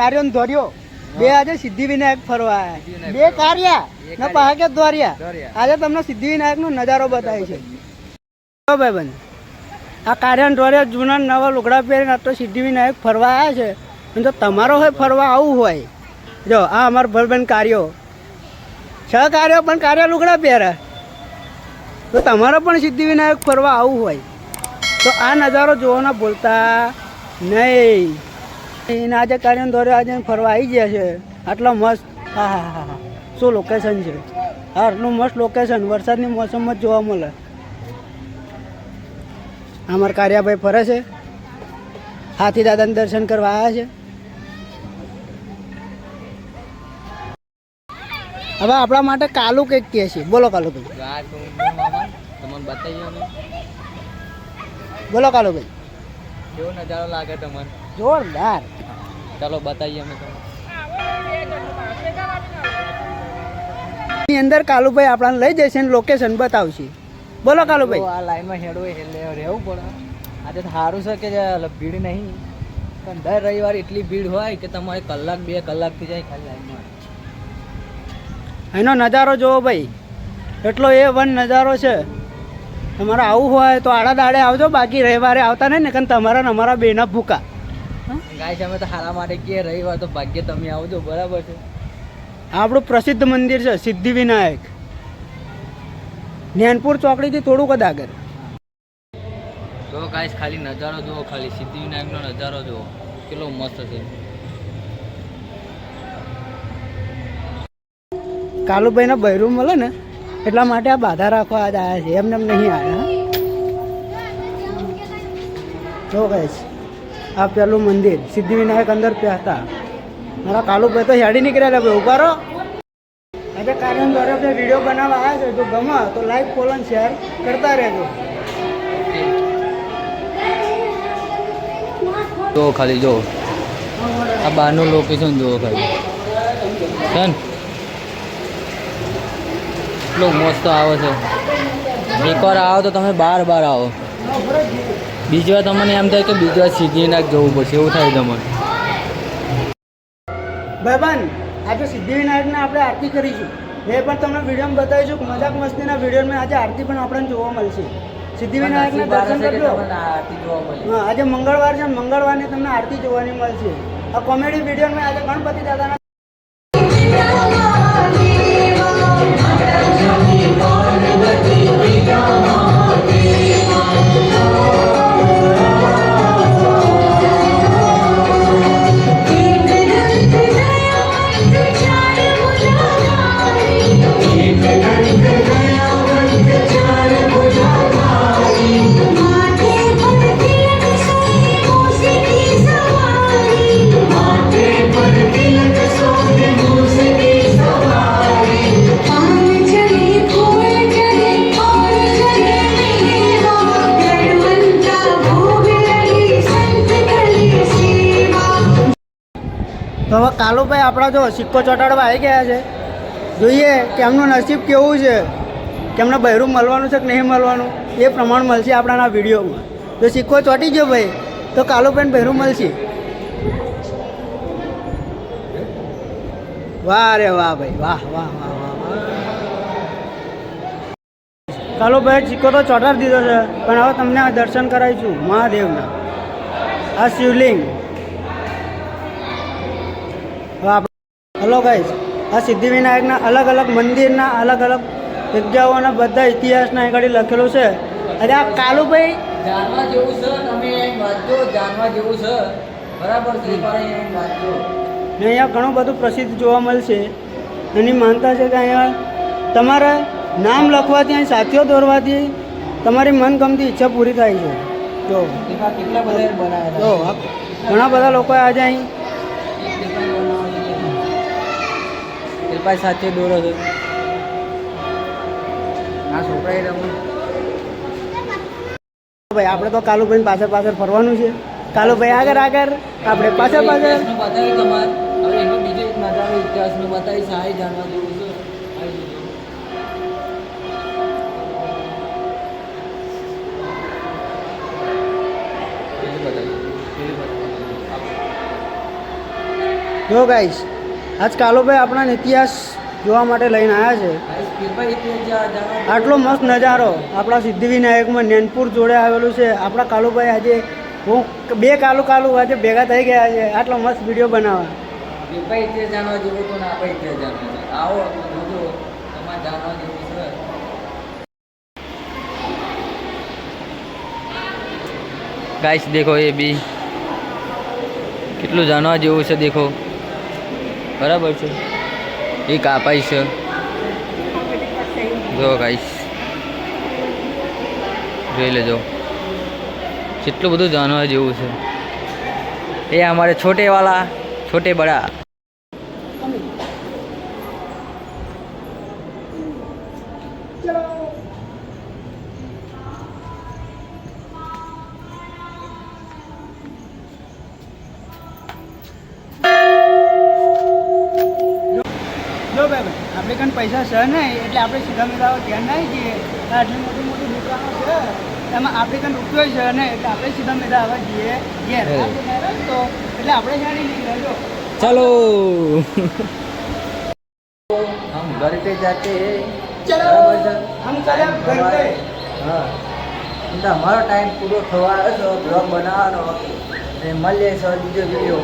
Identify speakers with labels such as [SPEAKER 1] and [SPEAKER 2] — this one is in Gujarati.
[SPEAKER 1] કાર્યો ને બે આજે સિદ્ધિવિનાયક ફરવા આવ્યા બે કાર્યા ને પાકે દ્વારિયા આજે તમને સિદ્ધિવિનાયક નો નજારો બતાવે છે. ભાઈબંધ આ કાર્યન ધોર્યા જૂના નવા લુગડા પહેરીને આ તો સિદ્ધિવિનાયક ફરવા આવ્યા છે. અને જો તમારો હોય ફરવા આવું હોય. જો આ અમારો ભાઈબંધ કાર્યો. છ કાર્યો પણ કાર્ય લુગડા પહેરે. તો તમારો પણ સિદ્ધિવિનાયક ફરવા આવું હોય. તો આ નજારો જોવાના ભૂલતા નહીં. એના આજે કાર્યન દોરે આજે ફરવા આવી ગયા છે. આટલા મસ્ત હા હા હા હા. શું લોકેશન છે? હા આટલું મસ્ત લોકેશન વરસાદની મોસમમાં જ જોવા મળે. અમારા કાર્યાભાઈ ફરે છે. હાથી દાદાને દર્શન કરવા આવ્યા છે. હવે આપણા માટે કાલુ કંઈક કહે છે. બોલો
[SPEAKER 2] કાલુ ભાઈ.
[SPEAKER 1] બોલો કાલુભાઈ
[SPEAKER 2] કેવો નજારો લાગે તમને?
[SPEAKER 1] જોરદાર.
[SPEAKER 2] ચાલો બતાવીએ અમે તમને.
[SPEAKER 1] અંદર કાલુભાઈ આપણને લઈ જશે ને લોકેશન બતાવશે. બોલો કાલુભાઈ.
[SPEAKER 2] આ લાઈનમાં એટલે રહેવું પડે. આજે તો સારું છે કે ભીડ નહીં પણ દર રવિવાર એટલી ભીડ હોય કે તમારે કલાક બે કલાક થઈ જાય ખાલી લાઈનમાં
[SPEAKER 1] એનો નજારો જોવો ભાઈ. એટલો એ વન નજારો છે. તમારે આવું હોય તો આડા દાડે આવજો બાકી રવિવારે આવતા નહીં ને કારણ તમારા ને અમારા બેના ભૂકા.
[SPEAKER 2] ગાય અમે તો હારા માટે કે રવિવાર તો ભાગ્ય તમે આવજો બરાબર છે?
[SPEAKER 1] આપણું પ્રસિદ્ધ મંદિર છે સિદ્ધિવિનાયક. જ્ઞાનપુર ચોકડીથી થોડુંક જ આગળ.
[SPEAKER 2] જો ગાઈસ ખાલી નજારો જુઓ ખાલી સિદ્ધિ વિનાયકનો નજારો જુઓ. કેટલો મસ્ત છે.
[SPEAKER 1] કાલુભાઈને બૈરું મળે ને એટલા માટે આ બાધા રાખવા આજ આવ્યા છે. એમને એમ નહીં આવ્યા જો કહીશ આ પેલું મંદિર. સિદ્ધિવિનાયક અંદર હતા. મારા કાલુભાઈ તો હેડી નીકળ્યા ભાઈ, ઊભા રહો. આજે કારણ દ્વારા આપણે વીડિયો બનાવવા આવ્યા છે, જો ગમે તો લાઈક ફોલો શેર કરતા રહેજો.
[SPEAKER 2] જો ખાલી જો આ બહારનું લોકેશન જુઓ ખાલી. છે ને એટલું મસ્ત આવે છે. એકવાર આવો તો તમે બાર બાર આવો. બીજી વાર તમને એમ થાય કે બીજી વાર સિદ્ધિવિનાયક જવું પડશે એવું થાય તમારે
[SPEAKER 1] ભાઈબંધ આજે સિદ્ધિવિનાયકને આપણે આરતી કરીશું. એ પણ તમને વિડીયોમાં બતાવીશું મજાક મસ્તીના વિડીયોમાં આજે આરતી પણ આપણને જોવા મળશે. સિદ્ધિવિનાયકને દર્શન કરજો.
[SPEAKER 2] આરતી જોવા
[SPEAKER 1] હા આજે મંગળવાર છે મંગળવારની તમને આરતી જોવાની મળશે. આ કોમેડી વિડીયોમાં આજે ગણપતિ દાદાના તો હવે કાલુભાઈ આપણા જો સિક્કો ચોટાડવા આવી ગયા છે. જોઈએ કે એમનું નસીબ કેવું છે, કે એમને બહેરું મળવાનું છે કે નહીં મળવાનું, એ પ્રમાણ મળશે આપણાના વિડીયોમાં. જો સિક્કો ચોટી ગયો ભાઈ, તો કાલુભાઈને બહેરું મળશે. વાહ રે વાહ ભાઈ, વાહ વાહ વાહ વાહ વાહ. કાલુભાઈ સિક્કો તો ચોટાડી દીધો છે, પણ હવે તમને દર્શન કરાવીશું મહાદેવના. આ શિવલિંગ. હલો ગાઈસ આ સિદ્ધિવિનાયકના અલગ અલગ મંદિરના અલગ અલગ જગ્યાઓના બધા ઇતિહાસના આગળ લખેલું છે. અરે આ કાલુભાઈ
[SPEAKER 2] જાણવા જેવું છે તમે વાંચજો જાણવા જેવું છે. બરાબર છે વાંચજો.
[SPEAKER 1] ને અહીંયા ઘણું બધું પ્રસિદ્ધ જોવા મળશે. એની માનતા છે કે અહીંયા તમારા નામ લખવાથી અહીં સાથીઓ દોરવાથી તમારી મનગમતી ઈચ્છા પૂરી થાય છે. જો.
[SPEAKER 2] કેટલા બધા બનાવ્યા
[SPEAKER 1] ઘણા બધા લોકો આજે અહીં
[SPEAKER 2] પાસે સાથે દોરો છે. આ છોકરા
[SPEAKER 1] ભાઈ આપણે તો કાલુભાઈ પાછળ પાછળ ફરવાનું છે. કાલુભાઈ આગળ આગળ. આપણે પાછળ પાછળ.
[SPEAKER 2] બતાવી તમારે. હવે એનો બીજો એક ઇતિહાસનું બતાવી જાણવા જેવું છે.
[SPEAKER 1] જો ગાઈસ આજ કાલુભાઈ આપણા ઇતિહાસ જોવા માટે લઈને આવ્યા છે. આટલો મસ્ત નજારો આપણા સિદ્ધિવિનાયકમાં નેનપુર જોડે આવેલું છે. આપણા કાલુભાઈ આજે હું બે કાલુ કાલુ આજે ભેગા થઈ ગયા છે. આટલો મસ્ત વીડિયો બનાવવા
[SPEAKER 2] ગાઈસ દેખો એ બી. કેટલું જાણવા જેવું છે, દેખો. બરાબર છે. એ કાપાઈ છે. જો ગાઈસ જોઈ લેજો. કેટલું બધું જાણવા જેવું છે. એ અમારે છોટેવાલા છોટે બડા
[SPEAKER 1] આપણે કંઈ પૈસા છે નહીં એટલે આપણે સીધા મેળા ધ્યાન ના જઈએ આટલી મોટી મોટી દુકાનો છે એમાં આપણે કંઈ રૂપિયો છે નહીં એટલે આપણે સીધા મેળા આવવા જઈએ ઘેર. તો એટલે આપણે જાણી નહીં જો
[SPEAKER 2] ચાલો. હમ ઘર પે જાતે
[SPEAKER 1] ચલો હમ કલમ ઘર
[SPEAKER 2] હા. અમારો ટાઈમ પૂરો થવાનો હતો બ્લોગ બનાવવાનો. હતો અને મળીએ સર બીજો વીડિયો